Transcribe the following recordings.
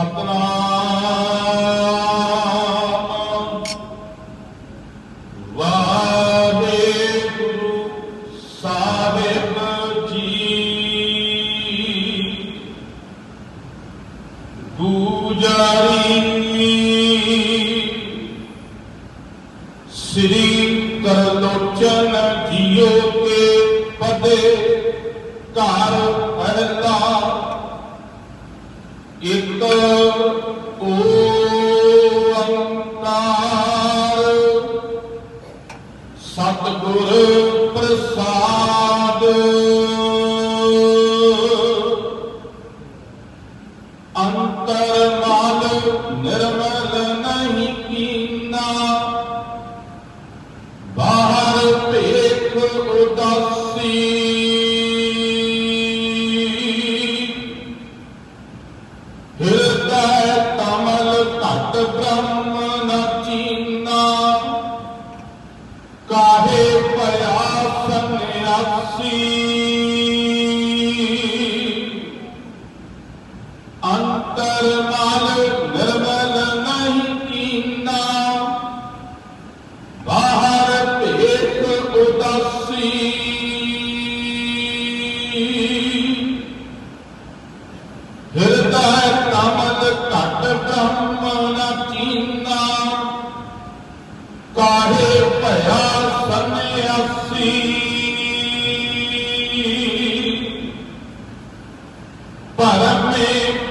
अपना श्री करलोचन जियो के पदे कार अरदास Senhor.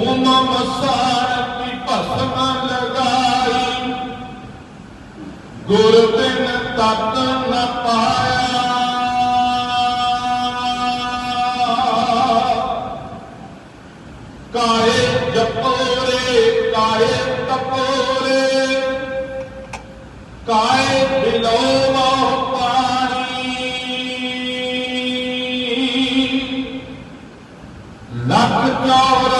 ਧੂਮ ਮਸਾਰਤੀ ਭਸਮ ਲਗਾਈ। ਗੁਰ ਬਿਨ ਤਤ ਨ ਪਾਇਆ। ਕਾਏ ਜਪੋਰੇ ਕਾਏ ਤਪੋਰੇ। ਕਾਏ ਬਿਲੋ ਮੋਹ ਲੱਖ ਚੌਰ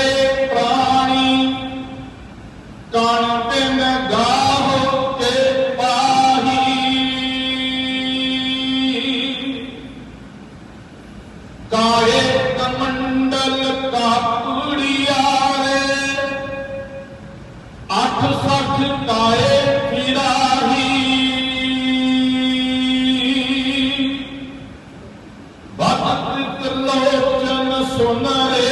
சொன்னாலே